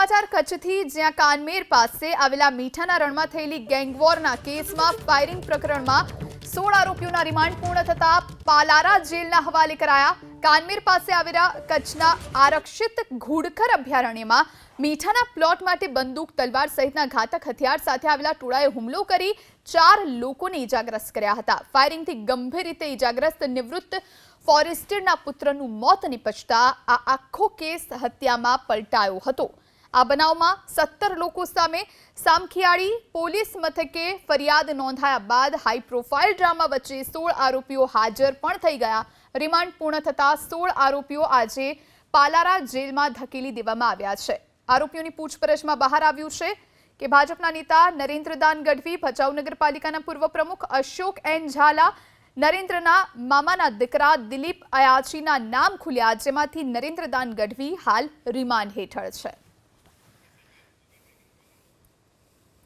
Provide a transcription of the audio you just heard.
સમાચાર કચ્છથી, જ્યાં કાનમેર પાસે આવેલા મીઠાના રણમાં થયેલી ગેંગવોરના કેસમાં ફાયરિંગ પ્રકરણમાં સોળ આરોપીઓના રિમાન્ડ પૂર્ણ થતા પાલારા જેલના હવાલે કરાયા. કાનમેર પાસે આવેલા કચ્છના આરક્ષિત ઘુડખર અભયારણ્યમાં મીઠાના પ્લોટ માટે બંદૂક, તલવાર સહિતના ઘાતક હથિયાર સાથે આવેલા ટોળાએ હુમલો કરી ચાર લોકોને ઇજાગ્રસ્ત કર્યા હતા. ફાયરિંગથી ગંભીર રીતે ઇજાગ્રસ્ત નિવૃત્ત ફોરેસ્ટરના પુત્રનું મોત નિપજતા આ આખો કેસ હત્યામાં પલટાયો હતો. આ બનાવમાં સત્તર લોકો સામે સામખિયાળી પોલીસ મથકે ફરિયાદ નોંધાયા બાદ હાઈ પ્રોફાઇલ ડ્રામા વચ્ચે સોળ આરોપીઓ હાજર પણ થઈ ગયા. રિમાન્ડ પૂર્ણ થતાં સોળ આરોપીઓ આજે પાલારા જેલમાં ધકેલી દેવામાં આવ્યા છે. આરોપીઓની પૂછપરછમાં બહાર આવ્યું છે કે ભાજપના નેતા નરેન્દ્રદાન ગઢવી, ભચાઉ નગરપાલિકાના પૂર્વ પ્રમુખ અશોક એન ઝાલા, નરેન્દ્રના મામાના દીકરા દિલીપ અયાચીના નામ ખુલ્યા, જેમાંથી નરેન્દ્રદાન ગઢવી હાલ રિમાન્ડ હેઠળ છે.